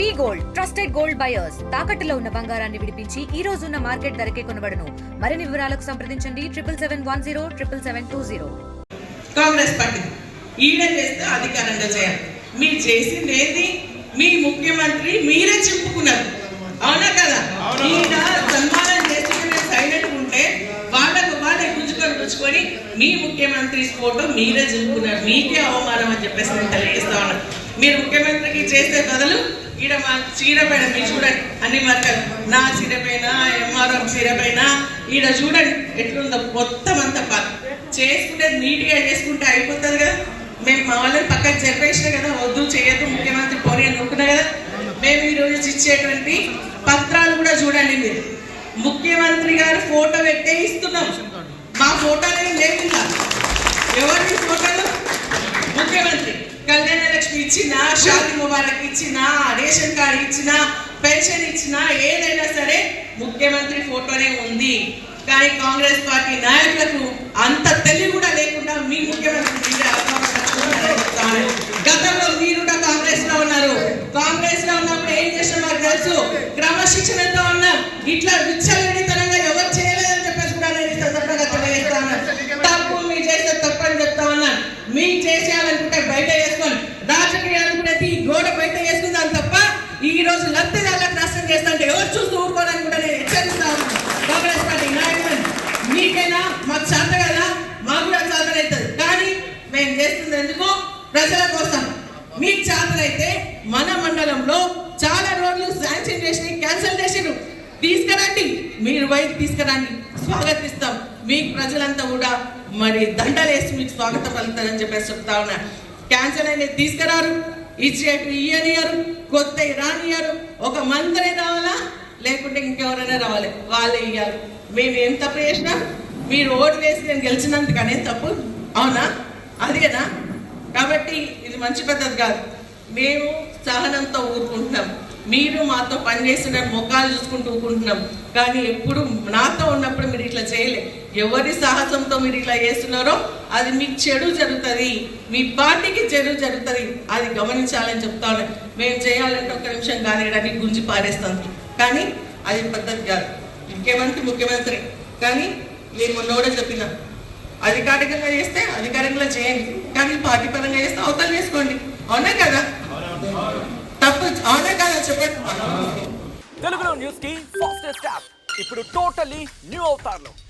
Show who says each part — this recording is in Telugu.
Speaker 1: V gold trusted gold buyers. తాకట్టులో ఉన్న బంగారాన్ని విడిపించి ఈ రోజు ఉన్న మార్కెట్ ధరకే కొనబడను. మరిన్ని వివరాలకు సంప్రదించండి. Triple seven one zero triple seven two zero.
Speaker 2: Congress party ఈడ చేస్తే అధికారంగా చేయాలి. మీరు చేసింది ఏంది మీ ముఖ్యమంత్రి మీరే చెప్పుకున్నారు. అవునా కదా? ఈయన సన్మానం చేసుకుని సైలెంట్ ఉంటే వాళ్ళకు వాళ్ళే గుంజుకొని గుంజుకొని మీ ముఖ్యమంత్రి ఫోటో మీరే చెప్పుకున్నారు. మీకే అవమానం అని చెప్పేసి నేను తెలియజేస్తా ఉన్నాను మీరు ముఖ్యమంత్రికి చేసే బదులు ఈడ మా చీరపైన మీరు చూడండి అన్ని మార్కలు నా చీరపైన ఎంఆర్ఎం చీరపైన ఈడ చూడండి ఎట్లుందో మొత్తం అంతా పా. చేసుకుంటే నీట్గా చేసుకుంటే అయిపోతుంది కదా. మేము మా వాళ్ళని పక్కన చెప్పేసిన కదా వద్దు చేయొద్దు ముఖ్యమంత్రి పోనీ అని అనుకున్నా కదా. మేము ఈ రోజు ఇచ్చేటువంటి పత్రాలు కూడా చూడండి మీరు. ముఖ్యమంత్రి గారు ఫోటో పెట్టే ఇస్తున్నాం. మా ఫోటోలు ఏం లేకుండా. ఎవరి ఫోటోలు? ముఖ్యమంత్రి. కళ్యాణ లక్ష్మి ఇచ్చిన షాది ముబారక్ ఇచ్చిన రేషన్ కార్డు ఇచ్చిన పెన్షన్ ఇచ్చిన ఏదైనా సరే ముఖ్యమంత్రి ఫోటోనే ఉంది. కానీ కాంగ్రెస్ పార్టీ నాయకులకు అంత తెలివి కూడా లేకుండా మీ ముఖ్యమంత్రి గతంలో మీరు కూడా కాంగ్రెస్లో ఉన్నారు. కాంగ్రెస్లో ఉన్నప్పుడు ఏం చేసిన మాకు తెలుసు? క్రమశిక్షణతో ఉన్నాం ఇట్లా విచ్చలు ఎవరు చేయలేదని చెప్పేసి కూడా నేను ఈ సందర్భంగా తెలియజేస్తాను తప్పు మీరు చేస్తే తప్పని చెప్తా ఉన్నాను మీకు చేసేయాలనుకుంటే బయట వేసుకోండి రాజకీయాలనుకుంటే ఈ గోడ బయట వేసుకుందాం తప్ప ఈ రోజు లబ్ధిదారులకు నష్టం చేస్తుంటే ఎవరు చూస్తూ ఊరుకోవడానికి కూడా నేను హెచ్చరిస్తా కాంగ్రెస్ పార్టీ నాయకులను మీకైనా మాకు చేత కదా మాకు కూడా చేతనవుతుంది కానీ మేము చేస్తుంది ఎందుకు ప్రజల కోసం మీకు చేతనైతే మన మండలంలో చాలా రోడ్లు శాంక్షన్ చేసి క్యాన్సిల్ చేసిరు తీసుకురండి. మీరు బయట తీసుకురండి. స్వాగతిస్తాం. మీకు ప్రజలంతా కూడా మరి దండలేసి మీకు స్వాగతం పలుకుతారని చెప్పేసి చెప్తా ఉన్నా. క్యాన్సర్ అనేది తీసుకురారు. ఇచ్చేటి ఇయ్యనియరు కొత్త రానియరు. ఒక మంత్రి రావాలా? లేకుంటే ఇంకెవరైనా రావాలి. వాళ్ళే ఇయ్యాలి. మేము ఏం తప్పు చేసినా మీరు ఓటు వేసి నేను గెలిచినందుకనే తప్పు. అవునా? అదేనా కాబట్టి ఇది మంచి పద్ధతి కాదు. మేము సహనంతో ఊరుకుంటున్నాం. మీరు మాతో పనిచేస్తున్న ముఖాలు చూసుకుంటూ ఊరుకుంటున్నాం. కానీ ఎప్పుడు నాతో ఉన్నప్పుడు మీరు ఇట్లా ఎవరి సాహసంతో మీరు ఇలా చేస్తున్నారో అది మీకు చెడు జరుగుతుంది మీ పార్టీకి చెడు జరుగుతుంది అది గమనించాలని చెప్తాను మేము చేయాలంటే ఒక నిమిషం కానీ గుంజి పారేస్తాం. కానీ అది పద్ధతి కాదు. ముఖ్యమంత్రి ముఖ్యమంత్రి. కానీ నేను మొన్నోడే కూడా చెప్పిన. అధికారికంగా చేస్తే అధికారికంగా చేయండి. కానీ పార్టీ పరంగా చేస్తే అవతల చేసుకోండి. అవునా కదా? తప్పు అవునా కదా చెప్పండి.
Speaker 3: తెలుగులో న్యూస్కి ఫాస్టెస్ట్ యాప్. ఇప్పుడు టోటలీ న్యూ అవుతారు